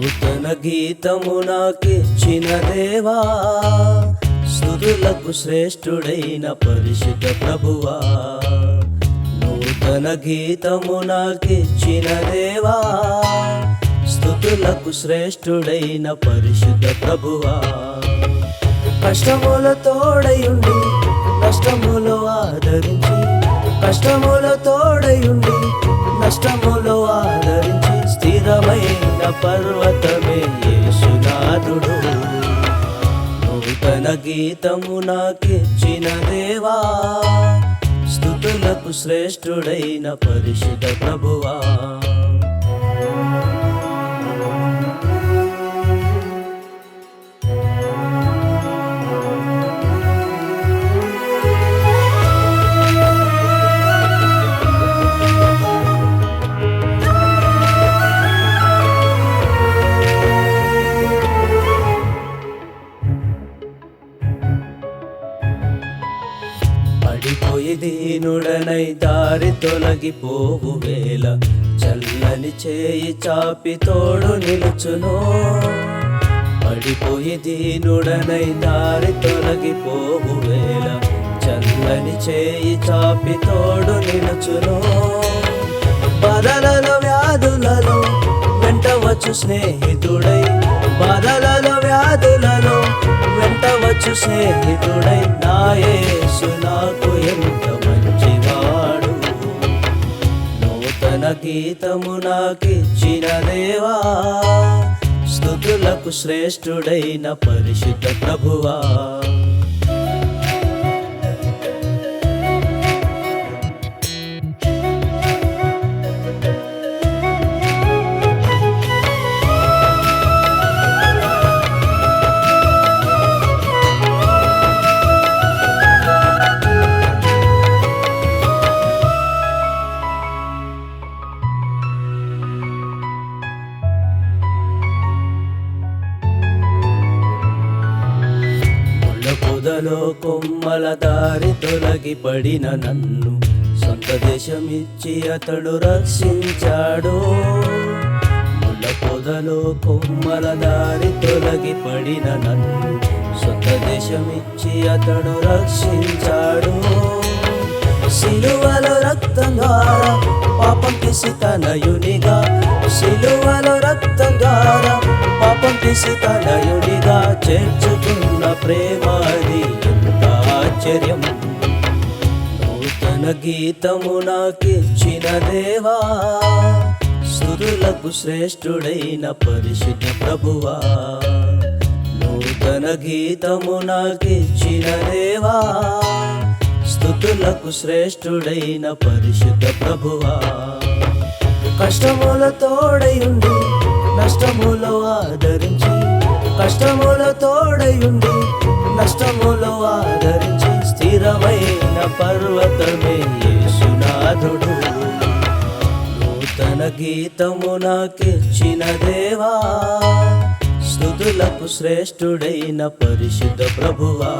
నూతన గీతము నాకిచ్చిన దేవా స్థుతులకు శ్రేష్ఠుడైన పరిశుద్ధ ప్రభువా. నూతన గీతము నాకిచ్చిన దేవా స్థుతులకు శ్రేష్ఠుడైన పరిశుద్ధ ప్రభువా. కష్టముల తోడయుండి కష్టములు ఆదరించి కష్టముల తోడయుండి నష్టములు ఆదరించి పర్వతమే యేసునాథుడు. నూతన గీతము నాకిచ్చిన దేవా స్థుతులకు శ్రేష్ఠుడైన పరిశుద్ధ ప్రభువా. పడిపోయి దీనుడనై దారి తొలగిపోవు వేళ. చల్లని చేయి చాపి తోడు నిలుచును. పడిపోయి దీనుడనై దారి తొలగిపోవు వేళ. చల్లని చేయి చాపి తోడు నిలుచును. బాధలలో వ్యాధులలో వెంట వచ్చు స్నేహితుడై. బాధలలో వ్యాధులలో వెంట వచ్చు స్నేహితుడై. నా గీతము నాకిచ్చిన దేవా స్థుతులకు శ్రేష్ఠుడైన పరిశుద్ధ ప్రభువా. పొదలో కొమ్మల దారి తొలగి పడిన నన్ను సొంత దేశమిచ్చి అతడు రక్షించాడు. ముళ్ళ పొదలో కొమ్మల దారి తొలగి పడిన నన్ను సొంత దేశమిచ్చి అతడు రక్షించాడు. సిలువలో రక్తం ద్వారా పాపం తీసి తనయునిగా సిలువలో రక్తం ద్వారా పాపం తీసి తనయునిగా చేర్చ నూతన గీతము నాకిచ్చిన దేవా సురులకు శ్రేష్ఠుడైన పరిశుద్ధ ప్రభువా. నూతన గీతము నాకిచ్చిన దేవా స్థుతులకు శ్రేష్ఠుడైన పరిశుద్ధ ప్రభువా. కష్టముల తోడయుండి నష్టములు ఆదరించి కష్టముల తోడయుండి నష్టములు ఆదరించి స్థిరమైన పర్వతమే యేసునాథుడు. నూతన గీతము నాకిచ్చిన దేవా స్థుతులకు శ్రేష్ఠుడైన పరిశుద్ధ ప్రభువా.